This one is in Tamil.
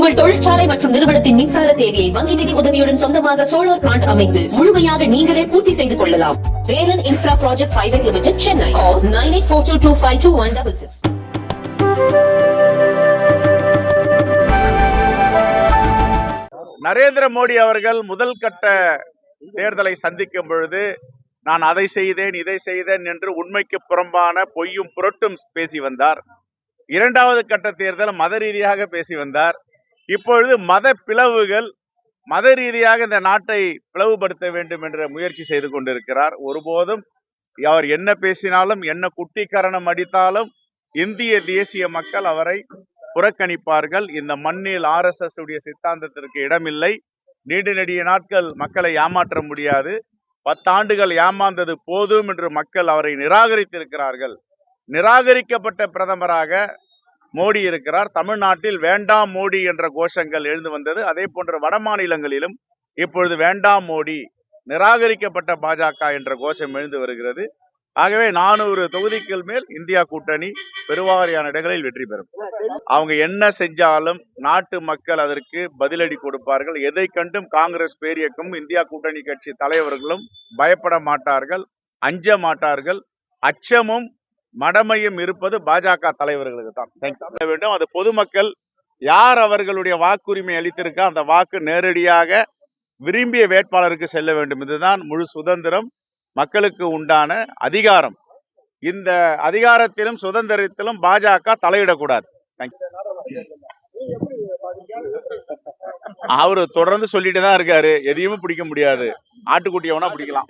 உங்கள் தொழிற்சாலை மற்றும் நிறுவனத்தின் மின்சார தேவையை வங்கி நிதி உதவியுடன் சொந்தமாக சோலார் பிளான்ட் அமைத்து முழுமையாக நீங்களே பூர்த்தி செய்து கொள்ளலாம். Velan infra project private limited Chennai nine eight four two two five two one double six Narendra Modi அவர்கள் முதல் கட்ட தேர்தலை சந்திக்கும் பொழுது நான் அதை செய்தேன் இதை செய்தேன் என்று உண்மைக்கு புறம்பான பொய்யும் புரட்டும் பேசி வந்தார். இரண்டாவது கட்ட தேர்தல் மத ரீதியாக பேசி வந்தார். இப்பொழுது மத பிளவுகள் மத ரீதியாக இந்த நாட்டை பிளவுபடுத்த வேண்டும் என்ற முயற்சி செய்து கொண்டிருக்கிறார். ஒருபோதும் அவர் என்ன பேசினாலும் என்ன குட்டிக்கரணம் அடித்தாலும் இந்திய தேசிய மக்கள் அவரை புறக்கணிப்பார்கள். இந்த மண்ணில் ஆர்எஸ்எஸ் உடைய சித்தாந்தத்திற்கு இடமில்லை. நீண்ட நெடிய நாட்கள் மக்களை ஏமாற்ற முடியாது. பத்தாண்டுகள் ஏமாந்தது போதும் என்று மக்கள் அவரை நிராகரித்திருக்கிறார்கள். நிராகரிக்கப்பட்ட பிரதமராக மோடி இருக்கிறார். தமிழ்நாட்டில் வேண்டாம் மோடி என்ற கோஷங்கள் எழுந்து வந்தது. அதே போன்ற வட மாநிலங்களிலும் இப்பொழுது வேண்டாம் மோடி நிராகரிக்கப்பட்ட பாஜக என்ற கோஷம் எழுந்து வருகிறது. ஆகவே நானூறு தொகுதிகள் மேல் இந்தியா கூட்டணி பெருவாரியான இடங்களில் வெற்றி பெறும். அவங்க என்ன செஞ்சாலும் நாட்டு மக்கள் அதற்கு பதிலடி கொடுப்பார்கள். எதை கண்டும் காங்கிரஸ் பேரியக்கும் இந்தியா கூட்டணி கட்சி தலைவர்களும் பயப்பட மாட்டார்கள் அஞ்ச மாட்டார்கள். அச்சமும் மடமையும் இருப்பது பாஜக தலைவர்களுக்கு தான். Thank வேண்டும். அது பொதுமக்கள் யார் அவர்களுடைய வாக்குரிமை அளித்திருக்கா அந்த வாக்கு நேரடியாக விரும்பிய வேட்பாளருக்கு செல்ல வேண்டும். இதுதான் முழு சுதந்திரம் மக்களுக்கு உண்டான அதிகாரம். இந்த அதிகாரத்திலும் சுதந்திரத்திலும் பாஜக தலையிடக்கூடாது. அவரு தொடர்ந்து சொல்லிட்டு தான் இருக்காரு. எதையுமே பிடிக்க முடியாது. ஆட்டுக்குட்டியவனா பிடிக்கலாம்.